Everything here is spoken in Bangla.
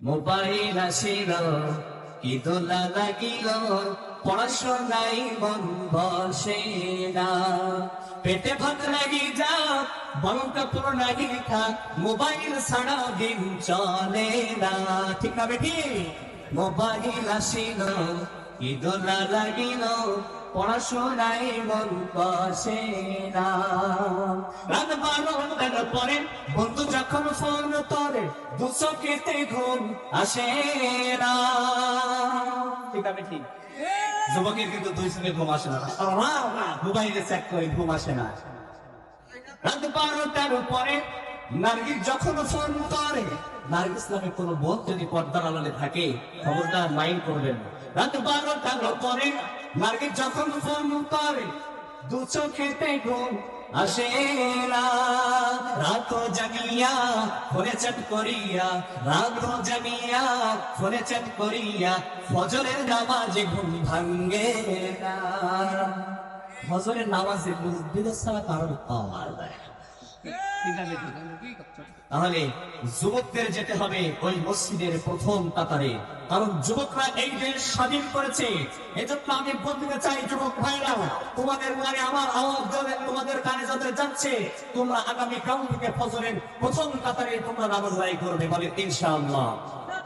মোবাইল আসিল, কি দোলা লাগিল পড়াশোনাই মন বসে পেটে ভাত লাগি যা বড় কাপড় থাক মোবাইল ছাড়া দিন চলে না। ঠিক না বেটি? মোবাইল আসিল লাগিল পড়াশোনাই মন বসে না। রাত পরে বন্ধু যখন ফোন করে, দু চোখেতে ঘুম আসে না। ঠিক আছে ঠিক? যুবকের কিন্তু দুই চোখে ঘুম আসে না। মোবাইলে চেক করে ঘুম আসে না। রাত বারোটার পরে নার্গিস যখন ফোন করে, নার্গিস নামে কোনো বোধ যদি পর্দার আড়ালে থাকে, খবরটা মাইন্ড করবেন না। রাত বারোটার পরে নার্গিস যখন ফোন করে, দু চোখেতে ঘুম আসে রাত জাগিয়া ফোনে চ্যাট করিয়া রাত জাগিয়া ফোনে চ্যাট করিয়া, ফজরের নামাজে ঘুম ভাঙ্গে ফজরের নামাজে বিদেশ ছাড়া কারণ পাওয়া যায়। তাহলে যুবকদের যেতে হবে ওই মসজিদের প্রথম কাতারে কারণ যুবকরা এই দেশ স্বাধীন করেছে। এজন্য আমি বলতে চাই, যুবক ভাইরা তোমাদের কানে আমার আওয়াজ তোমাদের কানে যাদের যাচ্ছে। তোমরা আগামী কাল থেকে ফজরের প্রথম কাতারে তোমরা নামাজ করবে বলে ইনশাআল্লাহ।